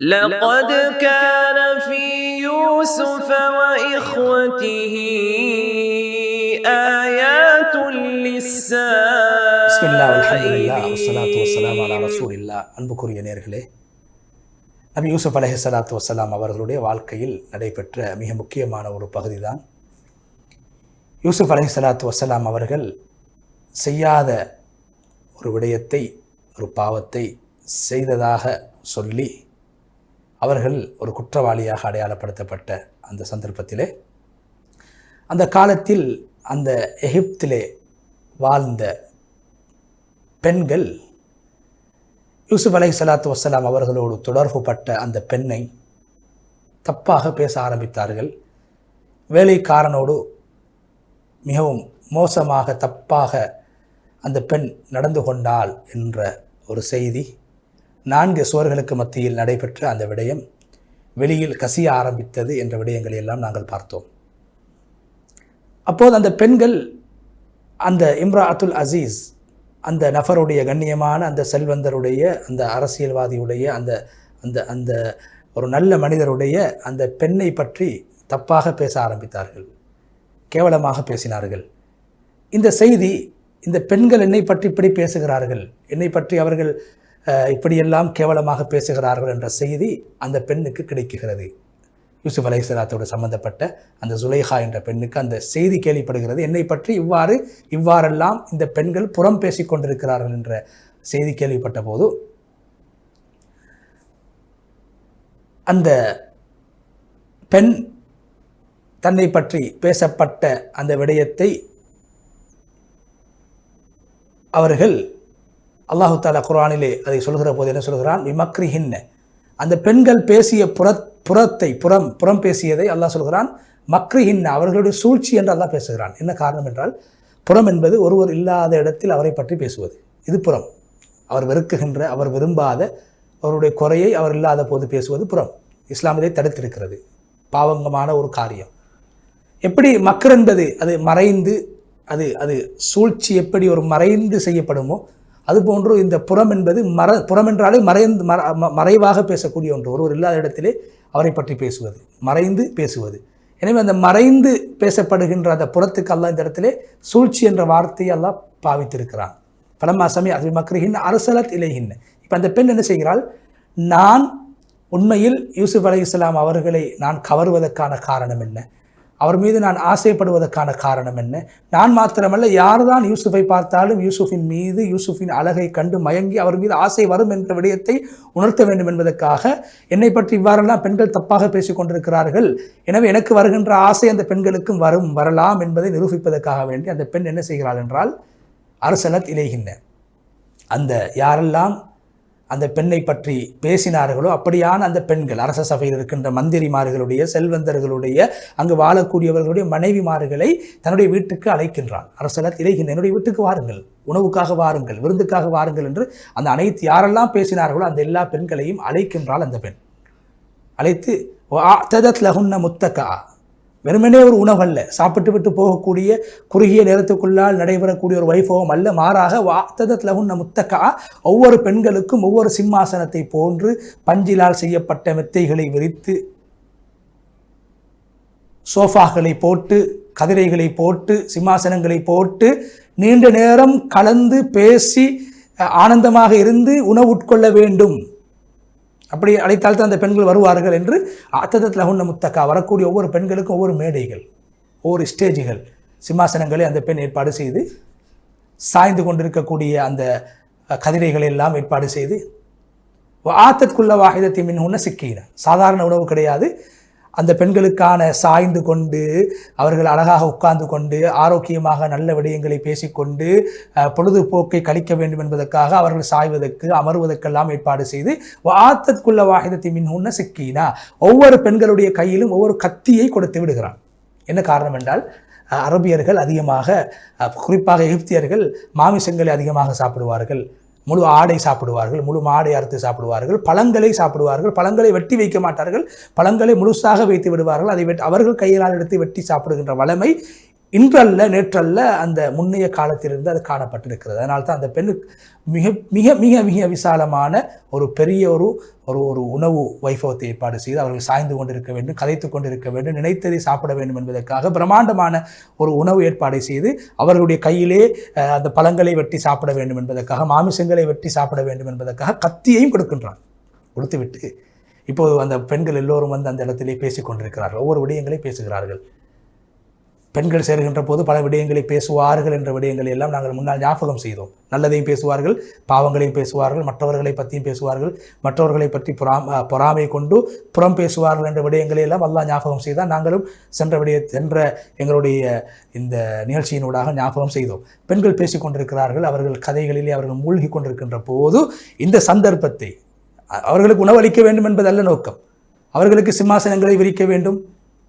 لقد كان في يوسف وإخوته آيات பிஸ்மில்லா அல்ஹம்துலில்லா வஸ்ஸலாத்து للسائلين வஸ்ஸலாம் அலா ரசூலில்லா அன்புக்குரிய நேர்களே நபி யூசுப் அலைஹி ஸலாத்து வஸ்ஸலாம் அவர்களுடைய வாழ்க்கையில் நடைபெற்ற மிக முக்கியமான ஒரு பகுதி தான் யூசுப் அலைஹி ஸலாத்து வஸ்ஸலாம் அவர்கள் செய்யாத ஒரு விடயத்தை ஒரு பாவத்தை செய்ததாக சொல்லி அவர்கள் ஒரு குற்றவாளியாக அடையாளப்படுத்தப்பட்ட அந்த சந்தர்ப்பத்திலே அந்த காலத்தில் அந்த எகிப்திலே வாழ்ந்த பெண்கள் யூசுப் அலை சலாத்து வசலாம் அவர்களோடு தொடர்புபட்ட அந்த பெண்ணை தப்பாக பேச ஆரம்பித்தார்கள். வேலைக்காரனோடு மிகவும் மோசமாக தப்பாக அந்த பெண் நடந்து கொண்டாள் என்ற ஒரு செய்தி நான்கு சுவர்களுக்கு மத்தியில் நடைபெற்ற அந்த விடயம் வெளியில் கசிய ஆரம்பித்தது என்ற விடயங்களை எல்லாம் நாங்கள் பார்த்தோம். அப்போது அந்த பெண்கள் அந்த இம்ரா அத்துல் அசீஸ் அந்த நபருடைய கண்ணியமான அந்த செல்வந்தருடைய அந்த அரசியல்வாதியுடைய அந்த அந்த அந்த ஒரு நல்ல மனிதருடைய அந்த பெண்ணை பற்றி தப்பாக பேச ஆரம்பித்தார்கள். கேவலமாக பேசினார்கள். இந்த செய்தி இந்த பெண்கள் என்னை பற்றி இப்படி பேசுகிறார்கள்? என்னை பற்றி அவர்கள் இப்படியெல்லாம் கேவலமாக பேசுகிறார்கள் என்ற செய்தி அந்த பெண்ணுக்கு கிடைக்குகிறது யூசுப் அலைஹிஸ்ஸலாத்தோடு சம்பந்தப்பட்ட அந்த சுலைஹா என்ற பெண்ணுக்கு அந்த செய்தி கேள்விப்படுகிறது. என்னை பற்றி இவ்வாறு இவ்வாறெல்லாம் இந்த பெண்கள் புறம் பேசிக் கொண்டிருக்கிறார்கள் என்ற செய்தி கேள்விப்பட்ட போது அந்த பெண் தன்னை பற்றி பேசப்பட்ட அந்த விடயத்தை அவர்கள் அல்லாஹு தாலா குரானிலே அதை சொல்கிற போது என்ன சொல்கிறான் விமக்ரிஹின்ன அந்த பெண்கள் பேசிய புற புறத்தை புறம் புறம் பேசியதை அல்லாஹ் சொல்கிறான் மக்ரிஹின்ன. அவர்களுடைய சூழ்ச்சி என்று அல்லாஹ் பேசுகிறான். என்ன காரணம் என்றால் புறம் என்பது ஒருவர் இல்லாத இடத்தில் அவரை பற்றி பேசுவது. இது புறம். அவர் வெறுக்குகின்ற அவர் விரும்பாத அவருடைய குறையை அவர் இல்லாத போது பேசுவது புறம். இஸ்லாமியை தடுத்திருக்கிறது. பாவங்கமான ஒரு காரியம். எப்படி மக்கர் என்பது அது மறைந்து அது அது சூழ்ச்சி எப்படி ஒரு மறைந்து செய்யப்படுமோ அதுபோன்று இந்த புறம் என்பது மற புறம் என்றாலே மறைந்து மற ம- மறைவாக பேசக்கூடிய ஒன்று. ஒருவர் இல்லாத இடத்திலே அவரை பற்றி பேசுவது மறைந்து பேசுவது. எனவே அந்த மறைந்து பேசப்படுகின்ற அந்த புறத்துக்கு அல்லாஹ் இந்த இடத்திலே சூழ்ச்சி என்ற வார்த்தையை எல்லாம் பாவித்திருக்கிறான். பலமா சமய அது மக்ரிகின் அரசலத் இலைகின் இப்போ அந்த பெண் என்ன செய்கிறாள்? நான் உண்மையில் யூசுப் அலைஹிஸ்ஸலாம் அவர்களை நான் கவருவதற்கான காரணம் என்ன? அவர் மீது நான் ஆசைப்படுவதற்கான காரணம் என்ன? நான் மாத்திரமல்ல யார்தான் யூசுஃபை பார்த்தாலும் யூசுஃபின் மீது யூசுஃபின் அழகை கண்டு மயங்கி அவர் மீது ஆசை வரும் என்ற விடயத்தை உணர்த்த வேண்டும் என்பதற்காக என்னை பற்றி இவ்வாறெல்லாம் பெண்கள் தப்பாக பேசிக் கொண்டிருக்கிறார்கள். எனவே எனக்கு வருகின்ற ஆசை அந்த பெண்களுக்கும் வரும் வரலாம் என்பதை நிரூபிப்பதற்காக வேண்டி அந்த பெண் என்ன செய்கிறாள் என்றால் அரசனத் இலைகின்ற அந்த யாரெல்லாம் அந்த பெண்ணை பற்றி பேசினார்களோ அப்படியான அந்த பெண்கள் அரச சபையில் இருக்கின்ற மந்திரிமார்களுடைய செல்வந்தர்களுடைய அங்கு வாழக்கூடியவர்களுடைய மனைவிமார்களை தன்னுடைய வீட்டுக்கு அழைக்கின்றான். அரசலத் இறைகின்ற என்னுடைய வீட்டுக்கு வாருங்கள் உணவுக்காக வாருங்கள் விருந்துக்காக வாருங்கள் என்று அந்த அனைத்து யாரெல்லாம் பேசினார்களோ அந்த எல்லா பெண்களையும் அழைக்கின்றாள் அந்த பெண். அழைத்து ததத் லகுன்ன முத்தக்கா வெறுமனே ஒரு உணவல்ல. சாப்பிட்டு விட்டு போகக்கூடிய குறுகிய நேரத்துக்குள்ளால் நடைபெறக்கூடிய ஒரு வைபவம் அல்ல. மாறாக வாத்ததத் லகுன்ன முத்தக்கா ஒவ்வொரு பெண்களுக்கும் ஒவ்வொரு சிம்மாசனத்தை போன்று பஞ்சிலால் செய்யப்பட்ட மெத்தைகளை விரித்து சோஃபாக்களை போட்டு கதிரைகளை போட்டு சிம்மாசனங்களை போட்டு நீண்ட நேரம் கலந்து பேசி ஆனந்தமாக இருந்து உணவு உட்கொள்ள வேண்டும். அப்படி அழைத்தால் தான் அந்த பெண்கள் வருவார்கள் என்று அத்ததத்தில் லகுன்ன முத்தக்கா வரக்கூடிய ஒவ்வொரு பெண்களுக்கும் ஒவ்வொரு மேடைகள் ஒவ்வொரு ஸ்டேஜுகள் சிம்மாசனங்களை அந்த பெண் ஏற்பாடு செய்து சாய்ந்து கொண்டிருக்கக்கூடிய அந்த கதிரைகள் கதிரைகளை எல்லாம் ஏற்பாடு செய்து ஆத்தத்குள்ள வாகிதத்தை மின்னுன்ன சிக்கின. சாதாரண உணவு கிடையாது. அந்த பெண்களுக்கான சாய்ந்து கொண்டு அவர்கள் அழகாக உட்கார்ந்து கொண்டு ஆரோக்கியமாக நல்ல விடயங்களை பேசிக்கொண்டு பொழுதுபோக்கை கழிக்க வேண்டும் என்பதற்காக அவர்கள் சாய்வதற்கு அமர்வதற்கெல்லாம் ஏற்பாடு செய்து ஆத்தற்குள்ள வாகிதத்தை மின்னுன்ன சிக்கினா. ஒவ்வொரு பெண்களுடைய கையிலும் ஒவ்வொரு கத்தியை கொடுத்து விடுகிறான். என்ன காரணம் என்றால் அரபியர்கள் அதிகமாக குறிப்பாக எகிப்தியர்கள் மாமிசங்களை அதிகமாக சாப்பிடுவார்கள். முழு ஆடை சாப்பிடுவார்கள் முழு மாடை அறுத்து சாப்பிடுவார்கள் பழங்களை சாப்பிடுவார்கள் பழங்களை வெட்டி வைக்க மாட்டார்கள் பழங்களை முழுசாக வைத்து விடுவார்கள் அதை அவர்கள் கையினால் எடுத்து வெட்டி சாப்பிடுகின்ற வளமை இன்றல்ல நேற்றல்ல அந்த முன்னைய காலத்திலிருந்து அது காணப்பட்டிருக்கிறது. அதனால தான் அந்த பெண்ணுக்கு மிக மிக மிக மிக விசாலமான ஒரு பெரிய ஒரு ஒரு ஒரு உணவு வைபவத்தை ஏற்பாடு செய்து அவர்கள் சாய்ந்து கொண்டிருக்க வேண்டும் கதைத்து கொண்டிருக்க வேண்டும் நினைத்ததை சாப்பிட வேண்டும் என்பதற்காக பிரம்மாண்டமான ஒரு உணவு ஏற்பாடை செய்து அவர்களுடைய கையிலே அந்த பழங்களை வெட்டி சாப்பிட வேண்டும் என்பதற்காக மாமிசங்களை வெட்டி சாப்பிட வேண்டும் என்பதற்காக கத்தியையும் கொடுக்கின்றான். கொடுத்துவிட்டு இப்போது அந்த பெண்கள் எல்லோரும் வந்து அந்த இடத்திலே பேசிக் கொண்டிருக்கிறார்கள் ஒவ்வொரு விடயங்களை பேசுகிறார்கள். பெண்கள் சேர்கின்ற போது பல விடயங்களை பேசுவார்கள் என்ற விடயங்களை எல்லாம் நாங்கள் முன்னால் ஞாபகம் செய்தோம். நல்லதையும் பேசுவார்கள் பாவங்களையும் பேசுவார்கள் மற்றவர்களை பற்றியும் பேசுவார்கள். மற்றவர்களை பற்றி பொறாம பொறாமை கொண்டு புறம் பேசுவார்கள் என்ற விடயங்களை எல்லாம் எல்லாம் ஞாபகம் செய்தால் நாங்களும் சென்ற விடய சென்ற எங்களுடைய இந்த நிகழ்ச்சியினூடாக ஞாபகம் செய்தோம். பெண்கள் பேசிக்கொண்டிருக்கிறார்கள் அவர்கள் கதைகளிலே அவர்கள் மூழ்கி கொண்டிருக்கின்ற போது இந்த சந்தர்ப்பத்தை அவர்களுக்கு உணவளிக்க வேண்டும் என்பதல்ல நோக்கம். அவர்களுக்கு சிம்மாசனங்களை விரிக்க வேண்டும்.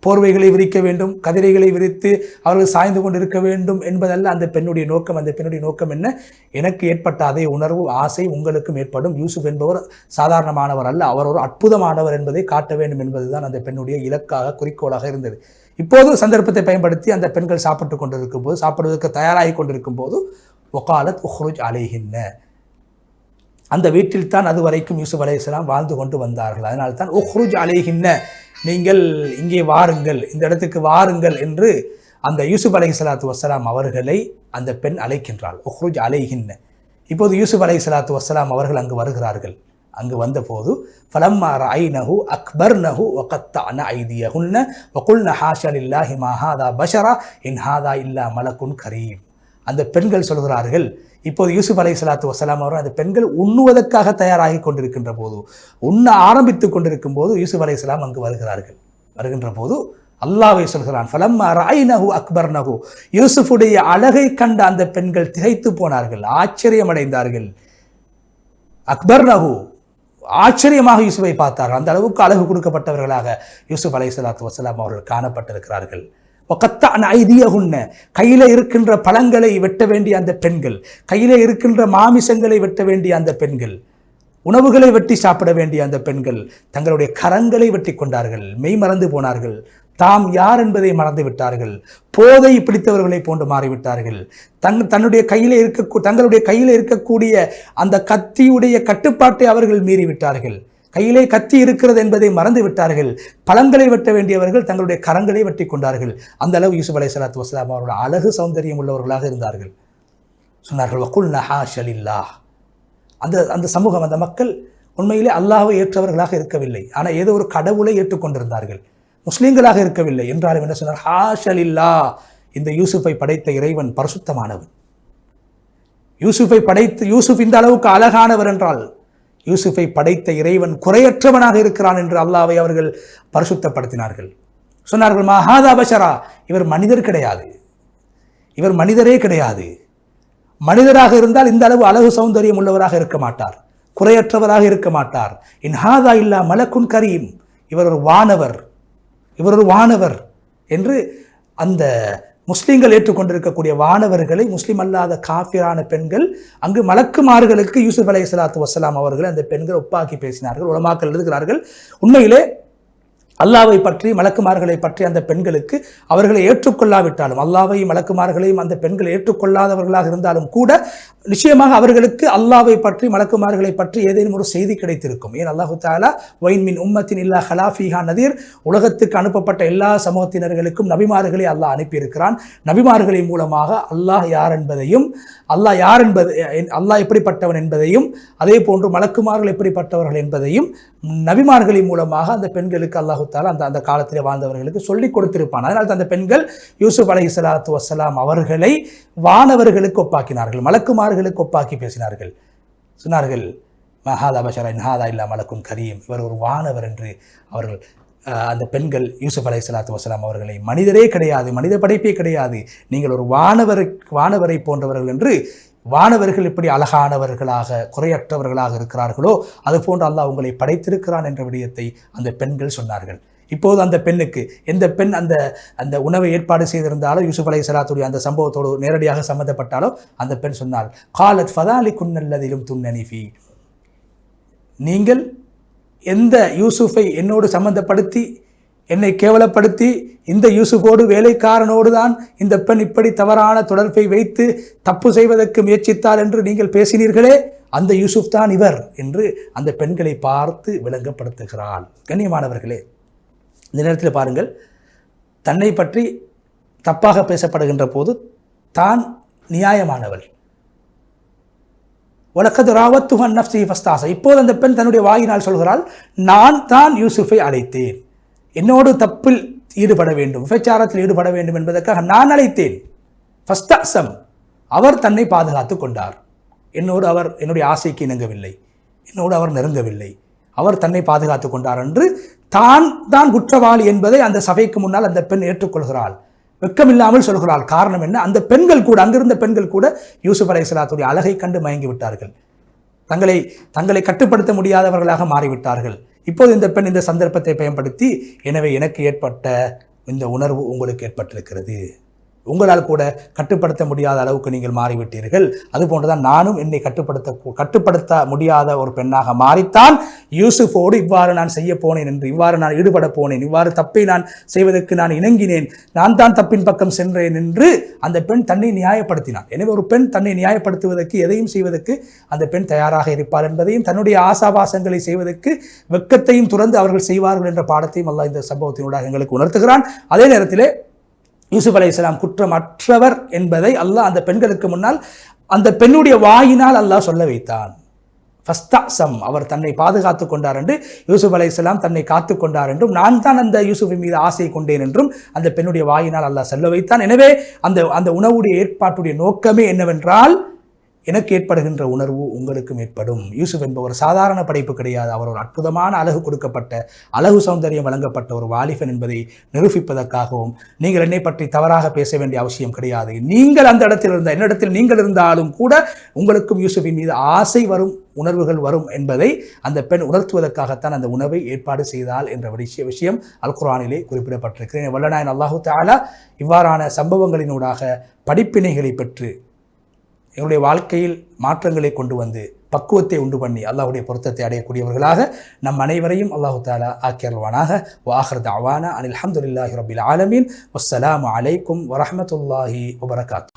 போர்வைகளை விரிக்க வேண்டும் கதிரைகளை விரித்து அவர்கள் சாய்ந்து கொண்டிருக்க வேண்டும் என்பதல்ல. அந்த பெண்ணுடைய நோக்கம் அந்த பெண்ணுடைய நோக்கம் என்ன? எனக்கு ஏற்பட்ட அதே உணர்வு ஆசை உங்களுக்கும் ஏற்படும். யூசுப் என்பவர் சாதாரணமானவர் அல்ல அவர் ஒரு அற்புதமானவர் என்பதை காட்ட வேண்டும் என்பதுதான் அந்த பெண்ணுடைய இலக்காக குறிக்கோளாக இருந்தது. இப்போது சந்தர்ப்பத்தை பயன்படுத்தி அந்த பெண்கள் சாப்பிட்டு கொண்டிருக்கும் போது சாப்பிடுவதற்கு தயாராகி கொண்டிருக்கும் போது ஒகாலத் உஹ்ருஜ் அலைகின்ன அந்த வீட்டில் தான் அது வரைக்கும் யூசுப் அலையாம் வாழ்ந்து கொண்டு வந்தார்கள். அதனால் தான் உஹ்ருஜ் அலைகின்ன நீங்கள் இங்கே வாருங்கள் இந்த இடத்துக்கு வாருங்கள் என்று அந்த யூசுப் சலாத்து வஸ்ஸலாம் அவர்களை அந்த பெண் அழைக்கின்றாள். உஹ்ருஜ் அலைகின்ன இப்போது யூசுப் சலாத்து வஸ்ஸலாம் அவர்கள் அங்கு வருகிறார்கள். அங்கு வந்தபோது ஃபலம்மா நஹு அக்பர்னஹு வகத்தஅன ஐதியஹுன்ன வகுல்ன ஹாஷா லில்லாஹி மா ஹிமாஹாதா பஷரா இன் ஹாதா இல்லா மலக்குன் கரீம். அந்த பெண்கள் சொல்கிறார்கள் இப்போது யூசுப் அலை சலாத்து வசலாம் அவர்கள் அந்த பெண்கள் உண்ணுவதற்காக தயாராகி கொண்டிருக்கின்ற போது உண்ண ஆரம்பித்துக் கொண்டிருக்கும் போது யூசுப் அலை அங்கு வருகிறார்கள். வருகின்ற போது அல்லாவை சொல்கிறான் ஃபலம் ராயினஹு நகு யூசுஃபுடைய அழகை கண்ட அந்த பெண்கள் திகைத்து போனார்கள் ஆச்சரியமடைந்தார்கள். அக்பர் நகு ஆச்சரியமாக யூசுஃபை பார்த்தார்கள். அந்த அளவுக்கு அழகு கொடுக்கப்பட்டவர்களாக யூசுப் அலை சலாத்து வசலாம் அவர்கள் காணப்பட்டிருக்கிறார்கள். ஒக்கத்தான் ஐதியகுன்ன கையில் இருக்கின்ற பழங்களை வெட்ட வேண்டிய அந்த பெண்கள். கையில் இருக்கின்ற மாமிசங்களை வெட்ட வேண்டிய அந்த பெண்கள். உணவுகளை வெட்டி சாப்பிட வேண்டிய அந்த பெண்கள். தங்களுடைய கரங்களை வெட்டி கொண்டார்கள். மெய் மறந்து போனார்கள். தாம் யார் என்பதை மறந்து விட்டார்கள். போதை பிடித்தவர்களை போன்று மாறிவிட்டார்கள். தங் தன்னுடைய கையில் இருக்க தங்களுடைய கையில் இருக்கக்கூடிய அந்த கத்தியுடைய கட்டுப்பாட்டை அவர்கள் மீறிவிட்டார்கள். கையிலே கத்தி இருக்கிறது என்பதை மறந்து விட்டார்கள். பழங்களை வெட்ட வேண்டியவர்கள் தங்களுடைய கரங்களை வெட்டி கொண்டார்கள். அந்த அளவு யூசுப் அலை சலாத்து வஸ்லாம் அவர்கள் அழகு சௌந்தரியம் உள்ளவர்களாக இருந்தார்கள். சொன்னார்கள் வக்குல் நஹா ஷலில்லா அந்த அந்த சமூகம் அந்த மக்கள் உண்மையிலே அல்லாஹை ஏற்றவர்களாக இருக்கவில்லை. ஆனால் ஏதோ ஒரு கடவுளை ஏற்றுக்கொண்டிருந்தார்கள். முஸ்லீம்களாக இருக்கவில்லை. என்றாலும் என்ன சொன்னார்? ஹாஷலில்லா இந்த யூசுஃபை படைத்த இறைவன் பரிசுத்தமானவன். யூசுஃபை படைத்து யூசுப் இந்த அளவுக்கு அழகானவர் என்றால் யூசுஃபை படைத்த இறைவன் குறையற்றவனாக இருக்கிறான் என்று அல்லாவை அவர்கள் பரிசுத்தப்படுத்தினார்கள். சொன்னார்கள் மஹாதா பஷரா இவர் மனிதர் கிடையாது. இவர் மனிதரே கிடையாது. மனிதராக இருந்தால் இந்த அளவு அழகு சௌந்தரியம் உள்ளவராக இருக்க மாட்டார். குறையற்றவராக இருக்க மாட்டார். இன்ஹாதா இல்லா மலக்குன் கரீம் இவர் ஒரு வானவர். இவர் ஒரு வானவர் என்று அந்த முஸ்லீம்கள் ஏற்றுக்கொண்டிருக்கக்கூடிய வானவர்களை முஸ்லீம் அல்லாத காஃபிரான பெண்கள் அங்கு மலக்குமார்களுக்கு யூசுப் அலை சலாத்து வசலாம் அவர்கள் அந்த பெண்கள் ஒப்பாக்கி பேசினார்கள் உலமாக்கள் எழுதுகிறார்கள். உண்மையிலே அல்லாவை பற்றி மலக்குமார்களை பற்றி அந்த பெண்களுக்கு அவர்களை ஏற்றுக்கொள்ளாவிட்டாலும் அல்லாவையும் மலக்குமார்களையும் அந்த பெண்கள் ஏற்றுக்கொள்ளாதவர்களாக இருந்தாலும் கூட நிச்சயமாக அவர்களுக்கு அல்லாவை பற்றி மலக்குமார்களை பற்றி ஏதேனும் ஒரு செய்தி கிடைத்திருக்கும். ஏன்? அல்லாஹு தாலா ஒயின் மின் உம்மத்தின் இல்லா ஹலாஃபிஹா நதீர் உலகத்துக்கு அனுப்பப்பட்ட எல்லா சமூகத்தினர்களுக்கும் நபிமார்களை அல்லாஹ் அனுப்பியிருக்கிறான். நபிமார்களின் மூலமாக அல்லாஹ் யார் என்பதையும் அல்லாஹ் யார் என்பது அல்லாஹ் எப்படிப்பட்டவன் என்பதையும் அதே போன்று மலக்குமார்கள் எப்படிப்பட்டவர்கள் என்பதையும் நபிமார்களின் மூலமாக அந்த பெண்களுக்கு அல்லாஹு தாலா அந்த அந்த காலத்தில் வாழ்ந்தவர்களுக்கு சொல்லிக் கொடுத்திருப்பான். அதனால் அந்த பெண்கள் யூசுப் அலை சலாத்து வசலாம் அவர்களை வானவர்களுக்கு ஒப்பாக்கினார்கள் மலக்குமார்களுக்கு ஒப்பாக்கி பேசினார்கள். சொன்னார்கள் மஹாதா பஷரா இன்ஹாதா இல்லா மலக்கும் கரீம். இவர் ஒரு வானவர் என்று அவர்கள் அந்த பெண்கள் யூசுப் அலை சலாத்து வசலாம் அவர்களை மனிதரே கிடையாது மனித படைப்பே கிடையாது. நீங்கள் ஒரு வானவரை வானவரை போன்றவர்கள் என்று வானவர்கள் இப்படி அழகானவர்களாக குறையற்றவர்களாக இருக்கிறார்களோ அதுபோன்று அல்லாஹ் உங்களை படைத்திருக்கிறான் என்ற விடயத்தை அந்த பெண்கள் சொன்னார்கள். இப்போது அந்த பெண்ணுக்கு எந்த பெண் அந்த அந்த உணவை ஏற்பாடு செய்திருந்தாலோ யூசுப் அலை சலாத்துடைய அந்த சம்பவத்தோடு நேரடியாக சம்மந்தப்பட்டாலோ அந்த பெண் சொன்னால் காலத் ஃபதாலி குன்னல்லதிலும் துன்னனிஃபி நீங்கள் எந்த யூசுஃபை என்னோடு சம்மந்தப்படுத்தி என்னை கேவலப்படுத்தி இந்த யூசுஃபோடு வேலைக்காரனோடு தான் இந்த பெண் இப்படி தவறான தொடர்பை வைத்து தப்பு செய்வதற்கு முயற்சித்தாள் என்று நீங்கள் பேசினீர்களே அந்த யூசுப் தான் இவர் என்று அந்த பெண்களை பார்த்து விளங்கப்படுத்துகிறாள். கண்ணியமானவர்களே இந்த நேரத்தில் பாருங்கள் தன்னை பற்றி தப்பாக பேசப்படுகின்ற போது தான் நியாயமானவள். உலகது ராவத்து நப்சி ஃபஸ்தாச இப்போது அந்த பெண் தன்னுடைய வாயினால் சொல்கிறாள் நான் தான் யூசுஃபை அழைத்தேன். என்னோடு தப்பில் ஈடுபட வேண்டும் விபச்சாரத்தில் ஈடுபட வேண்டும் என்பதற்காக நான் அழைத்தேன். ஃபஸ்தாசம் அவர் தன்னை பாதுகாத்து கொண்டார். என்னோடு அவர் என்னுடைய ஆசைக்கு இணங்கவில்லை என்னோடு அவர் நெருங்கவில்லை. அவர் தன்னை பாதுகாத்து கொண்டார் என்று தான் தான் குற்றவாளி என்பதை அந்த சபைக்கு முன்னால் அந்த பெண் ஏற்றுக்கொள்கிறாள். வெக்கமில்லாமல் சொல்கிறாள். காரணம் என்ன? அந்த பெண்கள் கூட அங்கிருந்த பெண்கள் கூட யூசுப் அலைஹிஸ்ஸலாத்துடைய அழகை கண்டு மயங்கி விட்டார்கள். தங்களை தங்களை கட்டுப்படுத்த முடியாதவர்களாக மாறிவிட்டார்கள். இப்போது இந்த பெண் இந்த சந்தர்ப்பத்தை பயன்படுத்தி எனவே எனக்கு ஏற்பட்ட இந்த உணர்வு உங்களுக்கு ஏற்பட்டிருக்கிறது. உங்களால் கூட கட்டுப்படுத்த முடியாத அளவுக்கு நீங்கள் மாறிவிட்டீர்கள். அதுபோன்றுதான் நானும் என்னை கட்டுப்படுத்த கட்டுப்படுத்த முடியாத ஒரு பெண்ணாக மாறித்தான். யூசுஃபோடு இவ்வாறு நான் செய்ய போனேன் என்று இவ்வாறு நான் ஈடுபட போனேன் இவ்வாறு தப்பை நான் செய்வதற்கு நான் இணங்கினேன் நான் தான் தப்பின் பக்கம் சென்றேன் என்று அந்த பெண் தன்னை நியாயப்படுத்தினான் எனவே ஒரு பெண் தன்னை நியாயப்படுத்துவதற்கு எதையும் செய்வதற்கு அந்த பெண் தயாராக இருப்பார் என்பதையும் தன்னுடைய ஆசாபாசங்களை செய்வதற்கு வெட்கத்தையும் துறந்து அவர்கள் செய்வார்கள் என்ற பாடத்தையும் அல்லாஹ் இந்த சம்பவத்தினூடாக எங்களுக்கு உணர்த்துகிறான். அதே நேரத்திலே யூசுப் அலை இஸ்லாம் குற்றமற்றவர் என்பதை அல்லாஹ் அந்த பெண்களுக்கு முன்னால் அந்த பெண்ணுடைய வாயினால் அல்லாஹ் சொல்ல வைத்தான். ஃபஸ்தாசம் அவர் தன்னை பாதுகாத்து கொண்டார் என்று யூசுப் அலை இஸ்லாம் தன்னை காத்து கொண்டார் என்றும் நான் தான் அந்த யூசுஃபின் மீது ஆசை கொண்டேன் என்றும் அந்த பெண்ணுடைய வாயினால் அல்லாஹ் சொல்ல வைத்தான். எனவே அந்த அந்த உணவுடைய ஏற்பாட்டுடைய நோக்கமே என்னவென்றால் எனக்கு ஏற்படுகின்ற உணர்வு உங்களுக்கும் ஏற்படும். யூசுப் என்பவர் சாதாரண படைப்பு கிடையாது. அவர் ஒரு அற்புதமான அழகு கொடுக்கப்பட்ட அழகு சௌந்தரியம் வழங்கப்பட்ட ஒரு வாலிபன் என்பதை நிரூபிப்பதற்காகவும் நீங்கள் என்னை பற்றி தவறாக பேச வேண்டிய அவசியம் கிடையாது. நீங்கள் அந்த இடத்தில் இருந்த என்னிடத்தில் நீங்கள் இருந்தாலும் கூட உங்களுக்கும் யூசுஃபின் மீது ஆசை வரும் உணர்வுகள் வரும் என்பதை அந்த பெண் உணர்த்துவதற்காகத்தான் அந்த உணவை ஏற்பாடு செய்தால் என்ற விஷய விஷயம் அல்குரானிலே குறிப்பிடப்பட்டிருக்கிறேன் வல்லநாயன் அல்லாஹு தாலா இவ்வாறான சம்பவங்களினூடாக படிப்பினைகளை பெற்று என்னுடைய வாழ்க்கையில் மாற்றங்களை கொண்டு வந்து பக்குவத்தை உண்டு பண்ணி அல்லாஹுடைய பொருத்தத்தை அடையக்கூடியவர்களாக நம் அனைவரையும் அல்லாஹு தாலா ஆக்கியல்வானாக வாஹர் தாவானா அனில் அஹமதுல்லாஹி ரபில் ஆலமீன். வஸ்ஸலாம் அலைக்கும் வரமத்துல்லாஹி வபரகாத்து